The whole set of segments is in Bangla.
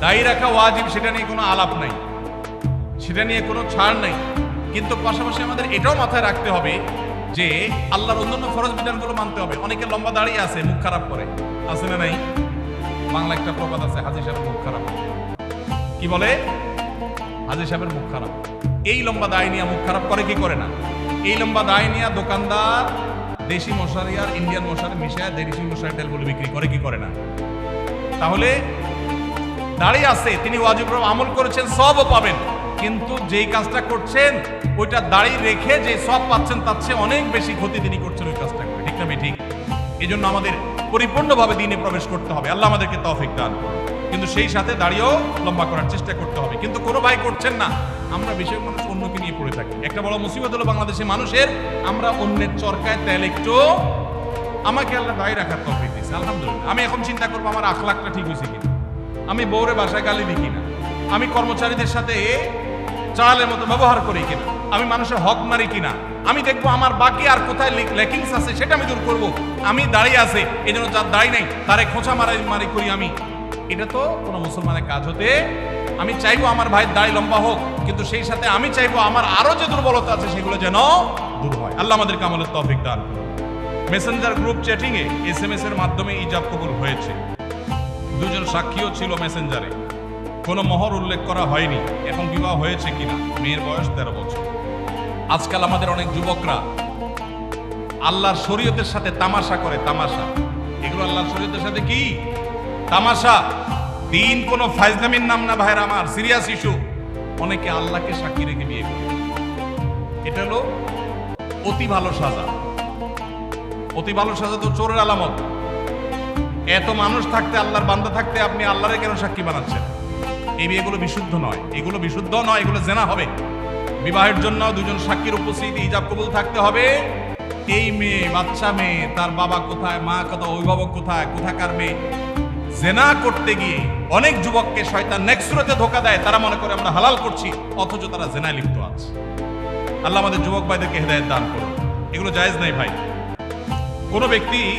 দায়ী রাখা ওয়াজিব, সেটা নিয়ে কোনো আলাপ নাই। সেটা নিয়ে কোনো ছাড় নাই। কিন্তু পাশাপাশি আমাদের এটাও মাথায় রাখতে হবে যে আল্লাহর অন্যান্য ফরজ বিধানগুলো মানতে হবে। অনেকে লম্বা দাঁড়িয়ে আছে, মুখ খারাপ করে। আছে না নাই? বাংলা একটা প্রবাদ আছে হাজির সাহেবের মুখ খারাপ। কি বলে? হাজি সাহেবের মুখ খারাপ। এই লম্বা দায় নিয়ে মুখ খারাপ করে কি করে না? এই লম্বা দায় নিয়ে দোকানদার দেশি মশারি আর ইন্ডিয়ান মশারি মিশায় দেশি মশারি তেলগুলো বিক্রি করে কি করে না? তাহলে দাঁড়িয়ে আছে। তিনি ওয়াজিব আমল করেছেন, সবও পাবেন। কিন্তু যেই কাজটা করছেন, ওইটা দাঁড়িয়ে রেখে যে সব পাচ্ছেন, তার চেয়ে অনেক বেশি ক্ষতি তিনি করছেন ওই কাজটা করে। ঠিক না ঠিক? এই জন্য আমাদের পরিপূর্ণভাবে দিনে প্রবেশ করতে হবে। আল্লাহ আমাদেরকে তৌফিক দান কিন্তু সেই সাথে দাঁড়িয়েও লম্বা করার চেষ্টা করতে হবে। কিন্তু কোনো ভাই করছেন না। আমরা বেশিরভাগ মানুষ অন্যকে নিয়ে পড়ে থাকি। একটা বড় মুসিবত হলো বাংলাদেশের মানুষের, আমরা অন্যের চরকায় তেল একটু আমাকে আল্লাহ দায়ী রাখার তৌফিক দিয়েছে। আলহামদুলিল্লাহ। আমি এখন চিন্তা করব আমার আখলাখটা ঠিক হয়েছে কিনা। আমি বউরে বাসায় গালি দিই কিনা? আমি কর্মচারীদের সাথে এ চালের মতো ব্যবহার করি কিনা? আমি মানুষের হক মারি কিনা? আমি দেখব আমার বাকি আর কোথায় লেকিংস আছে সেটা আমি দূর করব। আমি দাঁড়িয়ে আছে এই জন্য যার দাঁড়িয়ে নাই, তারে খোঁচা মারাই মারি করি আমি। এটা তো কোনো মুসলমানের কাজ হতে, আমি চাইব আমার ভাইয়ের দাড়ি লম্বা হোক, কিন্তু সেই সাথে আমি চাইব আমার আরও যে দুর্বলতা আছে সেগুলো যেন দূর হয়। আল্লাহ আমাদের আমলের তৌফিক দান মেসেঞ্জার গ্রুপ চ্যাটিং এ এস এম এস এর মাধ্যমে ইজাব কবুল হয়েছে। দুজন সাক্ষীও ছিল মেসেঞ্জারে। কোনো মহর উল্লেখ করা হয়নি, এখন বিবাহ হয়েছে কিনা, মেয়ের বয়স তেরো বছর। আজকাল আমাদের অনেক যুবকরা আল্লাহর শরীয়তের সাথে তামাশা করে, তামাশা। এগুলো আল্লাহর শরীয়তের সাথে কি? তামাশা। দিন কোনো ফাইজলামির নাম না, ভাইরা আমার, সিরিয়াস ইস্যু। অনেকে আল্লাহকে সাক্ষী রেখে বিয়ে করে। এটা হলো অতি ভালো সাজা। অতি ভালো সাজা তো চোরের আলামত। এত মানুষ থাকতে, আল্লাহর বান্দা থাকতে আপনি আল্লাহরে কেন সাক্ষী বানাচ্ছেন? এই বিয়েগুলো বিশুদ্ধ নয়। এগুলো বিশুদ্ধ নয়, এগুলো জেনা হবে। বিবাহের জন্য দুজন সাক্ষীর উপস্থিতি ইজাব কবুল থাকতে হবে। এই মেয়ে, বাচ্চা মেয়ে, তার বাবা কোথায়, মা কোথায় অভিভাবক কোথায়, কোথাকার মেয়ে? জেনা করতে গিয়ে অনেক যুবককে শয়তান নেক্সুরতে ধোকা দেয়, তারা মনে করে আমরা হালাল করছি, অথচ তারা জেনায় লিপ্ত আছে। আল্লাহ আমাদের যুবক ভাইদেরকে হেদায়ত দান করুন। এগুলো জায়েজ নাই ভাই। কোনো ব্যক্তি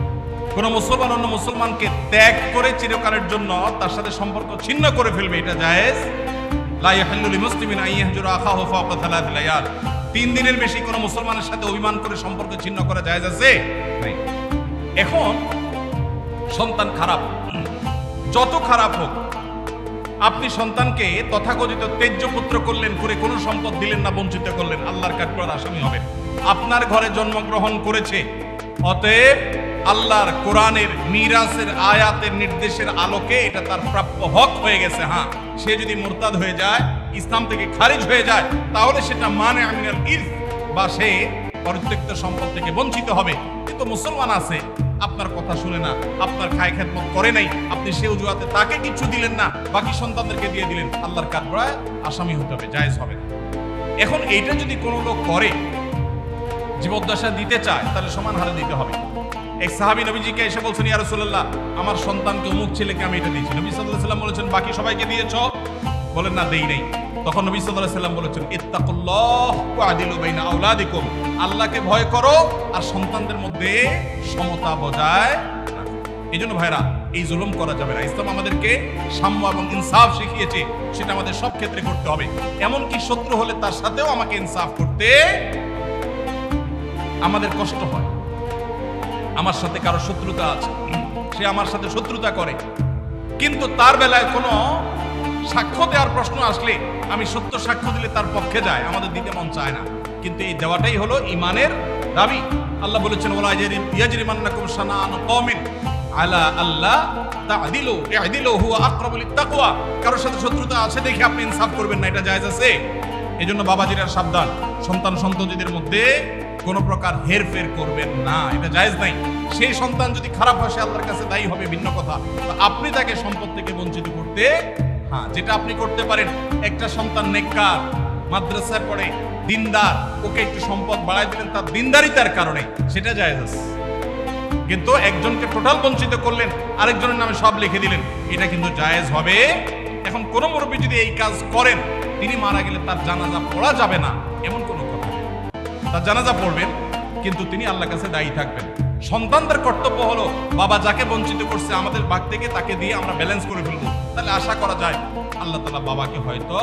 কোন মুসলমান অন্য মুসলমানকে ত্যাগ করে চিরকালের জন্য তার সাথে সম্পর্ক ছিন্ন করে ফেলবে, এটা জায়েজ? তিন দিনের বেশি কোনো মুসলমানের সাথে অভিমান করে সম্পর্ক ছিন্ন করা জায়েজ আছে? এখন, সন্তান খারাপ। যত খারাপ হোক, আপনি সন্তানকে তথাকথিত তেজ্য পুত্র করলেন, করে কোনো সম্পদ দিলেন না, বঞ্চিত করলেন, আল্লাহর কাঠগড়ার আসামি হবেন। আপনার ঘরে জন্মগ্রহণ করেছে, অতএব আল্লাহর কোরআনের মিরাসের আয়াতের নির্দেশের আলোকে এটা তার প্রাপ্য হক হয়ে গেছে হ্যাঁ। সে যদি মোরতাদ হয়ে যায়, ইসলাম থেকে খারিজ হয়ে যায়, তাহলে সেটা মানে আমিনাল ইরফ বা সে পরিত্যক্ত সম্পদ থেকে বঞ্চিত হবে। কিন্তু মুসলমান আছে, আপনার কথা শুনে না, আপনার খায় খেদমত করে নাই, আপনি সে অজুহাতে তাকে কিছু দিলেন না, বাকি সন্তানদেরকে দিয়ে দিলেন, আল্লাহর কাঠগড়ায় আসামি হতে হবে, জায়েজ হবে। এখন এইটা যদি কোনো লোক করে, জীবদ্দশা দিতে চায়, তাহলে সমান হারে দিতে হবে। এক সাহাবী নবীজিকে এসে বলছেন, ইয়া রাসূলুল্লাহ, আমার সন্তানকে অমুক ছেলেকে আমি এটা দিয়েছি। নবী সাল্লাল্লাহু আলাইহি সাল্লাম বলেছেন, বাকি সবাইকে দিয়েছ? বলেন, না, দেই নাই। তখন নবী সাল্লাল্লাহু আলাইহি সাল্লাম বলেছেন, ইত্তাকুল্লাহ ওয়া আদিলু বাইনা আওলাদিকুম। আল্লাহকে ভয় করো আর সন্তানদের মধ্যে সমতা বজায় এই জন্য ভাইরা, এই জুলুম করা যাবে না। ইসলাম আমাদেরকে সাম্য এবং ইনসাফ শিখিয়েছে, সেটা আমাদের সব ক্ষেত্রে করতে হবে। এমনকি শত্রু হলে তার সাথেও আমাকে ইনসাফ করতে আমাদের কষ্ট হয়। আমার সাথে কারও শত্রুতা আছে। সে আমার সাথে শত্রুতা করে। কিন্তু তার বেলায় কোনো সাক্ষ্য দেওয়ার প্রশ্ন আসলে আমি সত্য সাক্ষ্য দিলে তার পক্ষে যায়, আমাদের দিতে মন চায় না। কিন্তু এই দেওয়াটাই হলো ইমানের দাবি। আল্লাহ বলেছেন ওলা ইয়াজরিমান্নাকুম শানাআন কওমিন আলা আল্লাহ তা'দিলু ই'দিলু হুয়া আকরাবু লিত্তাকওয়া। কারোর সাথে শত্রুতা আছে দেখে আপনি ইনসাফ করবেন না, এটা জায়েজ আছে? এজন্য বাবাজিরা সাবধান। সন্তান সন্ততিদের মধ্যে কোন প্রকার হেরফের করবেন না। এটা জায়েজ নাই। সেই সন্তান যদি খারাপ হয়, সে আল্লাহর কাছে দায়ী হবে, ভিন্ন কথা। আপনি তাকে সম্পদ থেকে বঞ্চিত করতে হ্যাঁ যেটা আপনি করতে পারেন, একটা সন্তান নেককার মাদ্রাসায় পড়ে দিনদার, ওকে একটু সম্পদ বাড়াই দিলেন, তার দিনদারিতার কারণে, সেটা জায়েজ আছে। কিন্তু একজনকে টোটাল বঞ্চিত করলেন, আরেকজনের নামে সব লিখে দিলেন, এটা কিন্তু জায়েজ হবে এখন কোনো মুরব্বী যদি এই কাজ করেন, তিনি মারা গেলে তার জানাজা পড়া যাবে না, এমন কোনো কথা তার জানাজা পড়বেন, কিন্তু তিনি আল্লাহ কাছে দায়ী থাকবেন। সন্তানদের কর্তব্য হলো, বাবা যাকে বঞ্চিত করছে আমাদের ভাগ থেকে তাকে দিয়ে আমরা ব্যালেন্স করে ফেলব। তাহলে আশা করা যায়, আল্লাহ তালা বাবাকে হয়তো